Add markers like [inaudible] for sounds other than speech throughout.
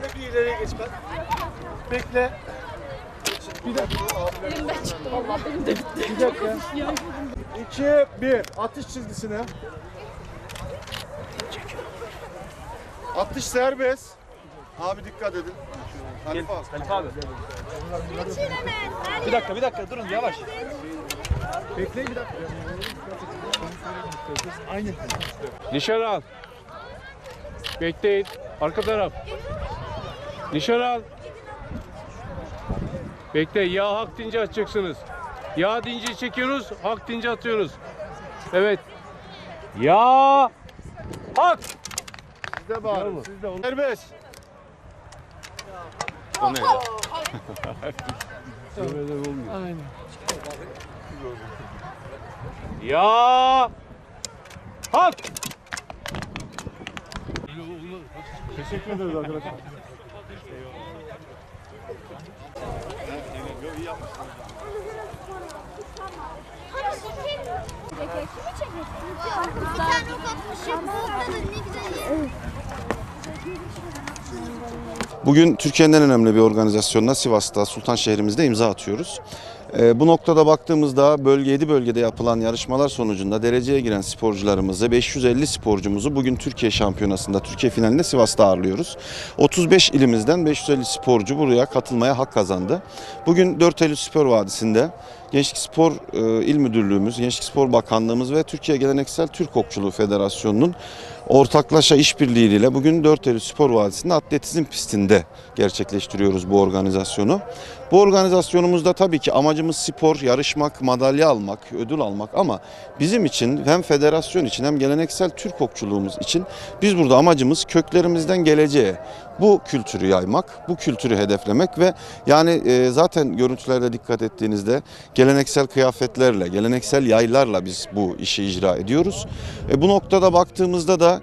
Sen de bir ileriye geç ben. Bekle. Bir dakika. Elimden çıktı vallahi benim de bitti. Bir dakika. İki, bir. Atış çizgisine. Atış serbest. Abi dikkat edin. Halife al. Halife abi. Bir dakika bir dakika durun yavaş. Bekleyin bir dakika. Aynı. Nişan al. Bekleyin. Arka taraf. Nişan al. Bekle. Ya hak deyince atacaksınız. Ya deyince çekiyorsunuz. Hak deyince atıyorsunuz. Evet. Ya hak. Siz de bağırın. Siz de olun. Serbest. [laughs] Ya hak. Teşekkür ederiz arkadaşlar. Bugün Türkiye'nin en önemli bir organizasyonuna Sivas'ta, Sultan şehrimizde imza atıyoruz. Ee, bu noktada baktığımızda bölge 7 bölgede yapılan yarışmalar sonucunda dereceye giren sporcularımızı 550 sporcumuzu bugün Türkiye Şampiyonası'nda Türkiye finalinde Sivas'ta ağırlıyoruz. 35 ilimizden 550 sporcu buraya katılmaya hak kazandı. Bugün 4 Eylül Spor Vadisi'nde Gençlik Spor e, İl Müdürlüğümüz, Gençlik Spor Bakanlığımız ve Türkiye Geleneksel Türk Okçuluğu Federasyonu'nun ortaklaşa işbirliğiyle bugün 4 Eylül Spor Vadisi'nde atletizm pistinde gerçekleştiriyoruz bu organizasyonu. Bu organizasyonumuzda tabii ki amacımız spor, yarışmak, madalya almak, ödül almak ama bizim için hem federasyon için hem geleneksel Türk okçuluğumuz için biz burada amacımız köklerimizden geleceğe bu kültürü yaymak, bu kültürü hedeflemek ve yani e, zaten görüntülerde dikkat ettiğinizde geleneksel kıyafetlerle, geleneksel yaylarla biz bu işi icra ediyoruz. E, bu noktada baktığımızda da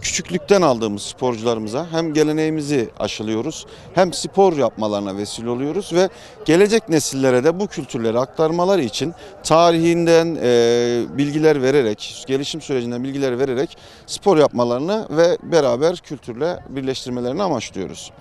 küçüklükten aldığımız sporcularımıza hem geleneğimizi aşılıyoruz hem spor yapmalarına vesile oluyoruz ve gelecek nesillere de bu kültürleri aktarmaları için tarihinden e, bilgiler vererek, gelişim sürecinden bilgiler vererek spor yapmalarını ve beraber kültürle birleştirmelerini amaçlıyoruz.